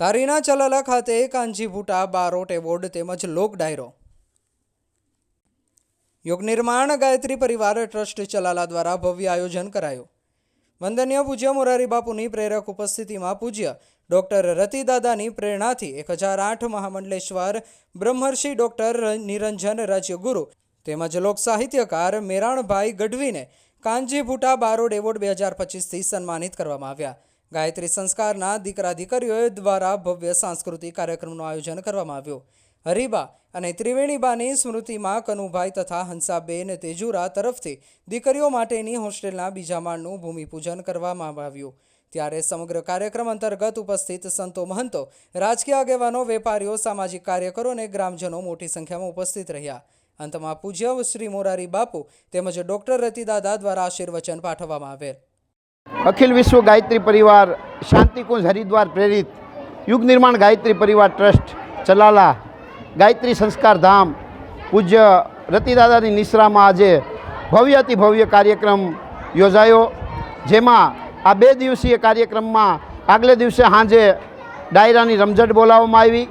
તારીના ચલાલા ખાતે કાંજી ભૂટા, બારોટ એવોર્ડ તેમજ લોક ડાયરો. યોગ નિર્માણ ગાયત્રી પરિવાર ટ્રસ્ટ ચલાલા દ્વારા ભવ્ય આયોજન કરાયું. વંદનીય પૂજ્ય મોરારી બાપુની પ્રેરક ઉપસ્થિતિમાં પૂજ્ય ડૉક્ટર રતિદાદાની પ્રેરણાથી એક હજાર આઠ મહામંડલેશ્વર બ્રહ્મર્ષિ ડૉક્ટર નિરંજન રાજ્યગુરુ તેમજ લોક સાહિત્યકાર મેરાણભાઈ ગઢવીને કાંજી ભૂટા બારોડ એવોર્ડ બે હજાર પચીસથી સન્માનિત કરવામાં આવ્યા. ગાયત્રી સંસ્કારના દીકરા દીકરીઓ દ્વારા ભવ્ય સાંસ્કૃતિક કાર્યક્રમનું આયોજન કરવામાં આવ્યું. હરિબા અને ત્રિવેણીબાની સ્મૃતિમાં કનુભાઈ તથા હંસાબેન તેજુરા તરફથી દીકરીઓ માટેની હોસ્ટેલના બીજા માળનું ભૂમિપૂજન કરવામાં આવ્યું. ત્યારે સમગ્ર કાર્યક્રમ અંતર્ગત ઉપસ્થિત સંતો મહંતો, રાજકીય આગેવાનો, વેપારીઓ, સામાજિક કાર્યકરો અને ગ્રામજનો મોટી સંખ્યામાં ઉપસ્થિત રહ્યા. અંતમાં પૂજ્ય શ્રી મોરારી બાપુ તેમજ ડૉક્ટર રતિદાદા દ્વારા આશીર્વચન પાઠવવામાં આવેલ. અખિલ વિશ્વ ગાયત્રી પરિવાર, શાંતિકુંજ હરિદ્વાર પ્રેરિત, યુગ નિર્માણ ગાયત્રી પરિવાર ટ્રસ્ટ, ચલાલા, ગાયત્રી સંસ્કાર ધામ, પૂજ્ય રતિદાદાની નિશ્રામાં આજે ભવ્ય અતિ ભવ્ય કાર્યક્રમ યોજાયો, જેમાં આ બે દિવસીય કાર્યક્રમમાં આગલે દિવસે સાંજે ડાયરાની રમઝટ બોલાવવામાં આવી,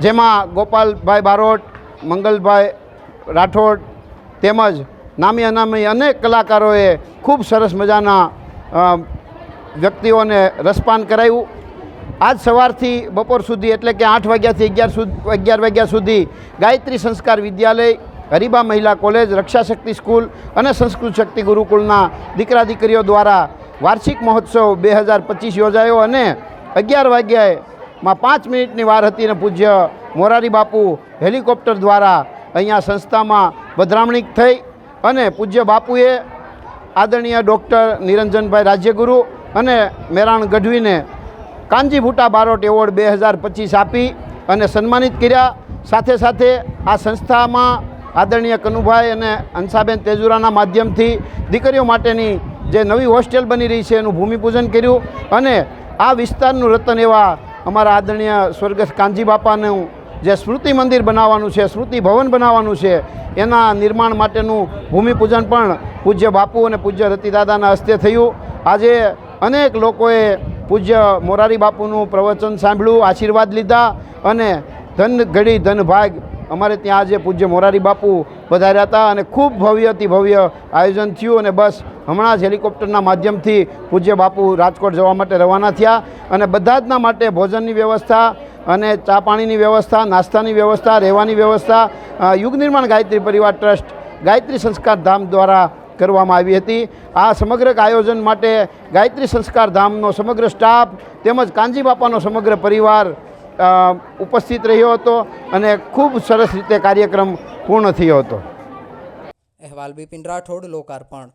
જેમાં ગોપાલભાઈ બારોટ, મંગલભાઈ રાઠોડ તેમજ નામી અનામી અનેક કલાકારોએ ખૂબ સરસ મજાના વ્યક્તિઓને રસપાન કરાવ્યું આજ સવારથી બપોર સુધી એટલે કે આઠ વાગ્યાથી અગિયાર સુધી અગિયાર વાગ્યા સુધી ગાયત્રી સંસ્કાર વિદ્યાલય, હરિબા મહિલા કોલેજ, રક્ષાશક્તિ સ્કૂલ અને સંસ્કૃત શક્તિ ગુરુકુળના દીકરા દીકરીઓ દ્વારા વાર્ષિક મહોત્સવ બે હજાર પચીસ યોજાયો અને અગિયાર વાગ્યાએ માં પાંચ મિનિટની વાર હતી અને પૂજ્ય મોરારી બાપુ હેલિકોપ્ટર દ્વારા અહીંયા સંસ્થામાં પધરામણી થઈ અને પૂજ્ય બાપુએ આદરણીય ડૉક્ટર નિરંજનભાઈ રાજ્યગુરુ અને મેરાણ ગઢવીને કાનજી ભૂટા બારોટ એવોર્ડ બે હજાર પચીસ આપી અને સન્માનિત કર્યા. સાથે સાથે આ સંસ્થામાં આદરણીય કનુભાઈ અને અંસાબેન તેજુરાના માધ્યમથી દીકરીઓ માટેની જે નવી હોસ્ટેલ બની રહી છે એનું ભૂમિપૂજન કર્યું અને આ વિસ્તારનું રતન એવા અમારા આદરણીય સ્વર્ગસ્થ કાંજી બાપાનું જે સ્મૃતિ મંદિર બનાવવાનું છે, સ્મૃતિ ભવન બનાવવાનું છે, એના નિર્માણ માટેનું ભૂમિપૂજન પણ પૂજ્ય બાપુ અને પૂજ્ય રતિદાદાના હસ્તે થયું. આજે અનેક લોકોએ પૂજ્ય મોરારી બાપુનું પ્રવચન સાંભળ્યું, આશીર્વાદ લીધા અને ધન ઘડી ધન ભાગ અમારે ત્યાં આજે પૂજ્ય મોરારી બાપુ પધાર્યા હતા અને ખૂબ ભવ્યથી ભવ્ય આયોજન થયું અને બસ હમણાં જ હેલિકોપ્ટરના માધ્યમથી પૂજ્ય બાપુ રાજકોટ જવા માટે રવાના થયા અને બધા જના માટે ભોજનની વ્યવસ્થા અને ચા પાણીની વ્યવસ્થા, નાસ્તાની વ્યવસ્થા, રહેવાની વ્યવસ્થા યુગ નિર્માણ ગાયત્રી પરિવાર ટ્રસ્ટ ગાયત્રી સંસ્કાર ધામ દ્વારા કરવામાં આવી હતી. આ સમગ્ર આયોજન માટે ગાયત્રી સંસ્કાર ધામનો સમગ્ર સ્ટાફ તેમજ કાંજી બાપાનો સમગ્ર પરિવાર ઉપસ્થિત રહ્યો હતો અને ખૂબ સરસ રીતે કાર્યક્રમ પૂર્ણ થયો હતો. અહેવાલ બિપિન રાઠોડ, લોકાર્પણ.